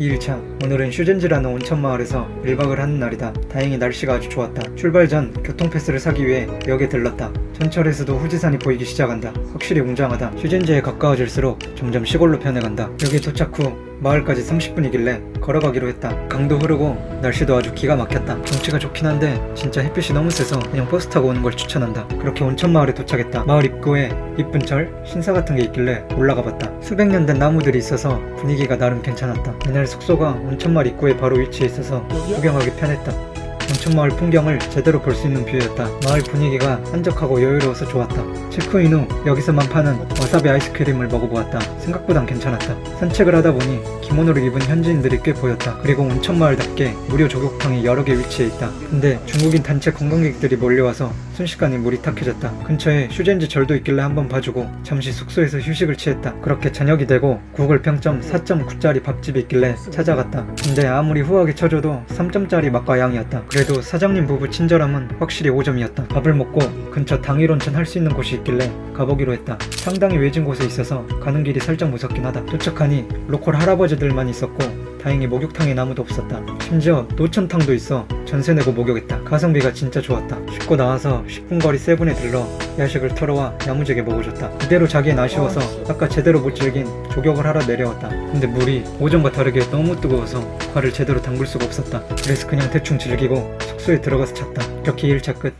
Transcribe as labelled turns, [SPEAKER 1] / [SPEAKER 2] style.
[SPEAKER 1] 2일차 오늘은 슈젠지라는 온천마을에서 1박을 하는 날이다. 다행히 날씨가 아주 좋았다. 출발 전 교통패스를 사기 위해 역에 들렀다. 전철에서도 후지산이 보이기 시작한다. 확실히 웅장하다. 슈젠지에 가까워질수록 점점 시골로 변해간다. 여기 도착 후 마을까지 30분이길래 걸어가기로 했다. 강도 흐르고 날씨도 아주 기가 막혔다. 경치가 좋긴 한데 진짜 햇빛이 너무 세서 그냥 버스 타고 오는 걸 추천한다. 그렇게 온천 마을에 도착했다. 마을 입구에 이쁜 절, 신사 같은 게 있길래 올라가 봤다. 수백 년 된 나무들이 있어서 분위기가 나름 괜찮았다. 이날 숙소가 온천 마을 입구에 바로 위치해 있어서 구경하기 편했다. 온천마을 풍경을 제대로 볼 수 있는 뷰였다. 마을 분위기가 한적하고 여유로워서 좋았다. 체크인 후 여기서만 파는 와사비 아이스크림을 먹어보았다. 생각보단 괜찮았다. 산책을 하다 보니 기모노를 입은 현지인들이 꽤 보였다. 그리고 온천마을답게 무료 조격탕이 여러 개 위치해 있다. 근데 중국인 단체 관광객들이 몰려와서 순식간에 물이 탁해졌다. 근처에 슈젠지 절도 있길래 한번 봐주고 잠시 숙소에서 휴식을 취했다. 그렇게 저녁이 되고 구글 평점 4.9짜리 밥집이 있길래 찾아갔다. 근데 아무리 후하게 쳐줘도 3점짜리 맛과 양이었다. 그래도 사장님 부부 친절함은 확실히 5점이었다. 밥을 먹고 근처 당일 온천 할 수 있는 곳이 있길래 가보기로 했다. 상당히 외진 곳에 있어서 가는 길이 살짝 무섭긴 하다. 도착하니 로컬 할아버지들만 있었고 다행히 목욕탕에 아무도 없었다. 심지어 노천탕도 있어 전세 내고 목욕했다. 가성비가 진짜 좋았다. 씻고 나와서 10분 거리 세븐에 들러 야식을 털어와 야무지게 먹어줬다. 이대로 자기엔 아쉬워서 아까 제대로 못 즐긴 조격을 하러 내려왔다. 근데 물이 오전과 다르게 너무 뜨거워서 발을 제대로 담글 수가 없었다. 그래서 그냥 대충 즐기고 숙소에 들어가서 잤다. 이렇게 1차 끝.